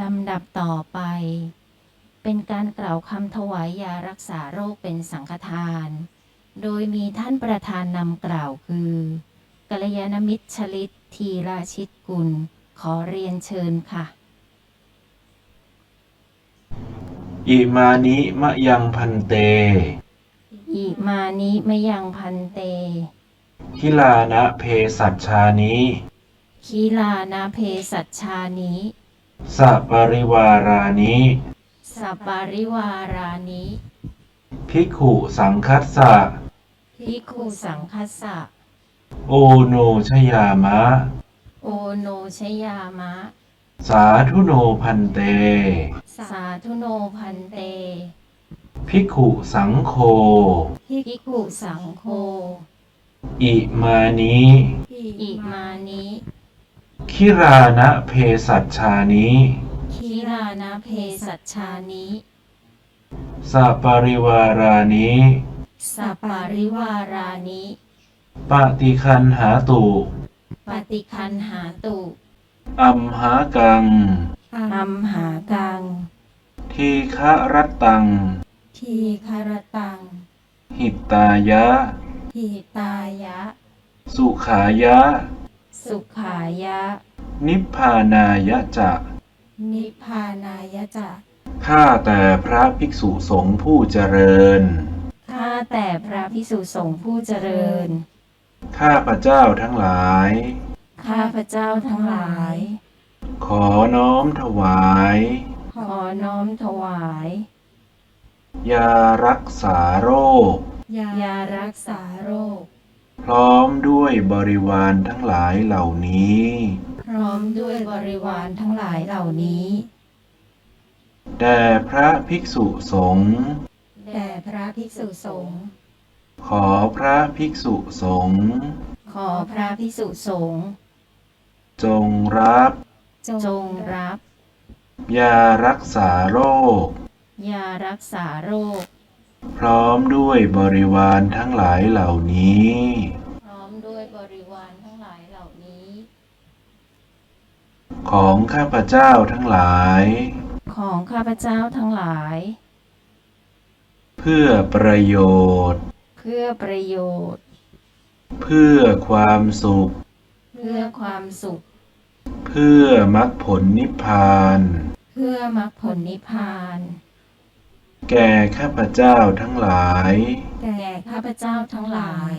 ลำดับต่อไป เป็นการกล่าวคำถวายยารักษาโรคเป็นสังฆทาน โดยมีท่านประธานนำกล่าวคือกัลยาณมิตรชลิตทีราชิตกุล ขอเรียนเชิญค่ะอิมานิมะยังพันเต อิมานิมะยังพันเตทิลานะเพสัชชานิคีลานาเพสัชชานิ สัปริวารานิสัปปาริวารานิภิกขุสังคัสสะพิกขุสังคัสสะโอโนชยามะ โอโนชยามะ สาธุโนพันเต สาธุโนพันเต ภิกขุสังโฆพิกขุสังโฆอิมานิอิมานิ คิรานะเพสัชชานิคีรานาเพสัชชานิสัปริวารานิสัปปาริวารานิปฏิคันหาตุปฏิคันหาตุอัมหากัง อัมหากัง ทีฆะรัตตัง ทีคารตัง หิตตายะ หิตายะ สุขายะ สุขายะ นิพพานายะจะ นิพพานายะจะข้าแต่พระภิกษุสงฆ์ผู้เจริญ ข้าแต่พระพิสุสงฆ์ผู้เจริญ ข้าพระเจ้าทั้งหลาย ข้าพระเจ้าทั้งหลาย ขอน้อมถวาย ขอน้อมถวาย ยารักษาโรค ยารักษาโรค พร้อมด้วยบริวารทั้งหลายเหล่านี้ พร้อมด้วยบริวารทั้งหลายเหล่านี้ แด่พระภิกษุสงฆ์แด่พระภิกษุสงฆ์ขอพระภิกษุสงฆ์ขอพระภิกษุสงฆ์จงรับ จงรับ ยารักษาโรค ยารักษาโรค พร้อ มด้วยบริวารทั้งหลายเหล่านี้ พร้อมด้วยบริวารทั้งหลายเหล่านี้ ของข้าพเจ้าทั้งหลาย ของข้าพเจ้าทั้งหลาย เพื่อประโยชน์ เพื่อประโยชน์ เพื่อความสุข เพื่อความสุข เพื่อมรรคผลนิพพาน เพื่อมรรคผลนิพพาน แก่ข้าพเจ้าทั้งหลาย แก่ข้าพเจ้าทั้งหลาย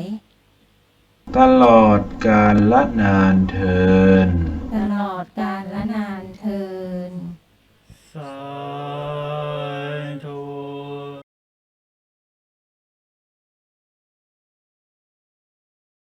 ตลอดกาลละนานเทินตลอดกาลและนานเทิน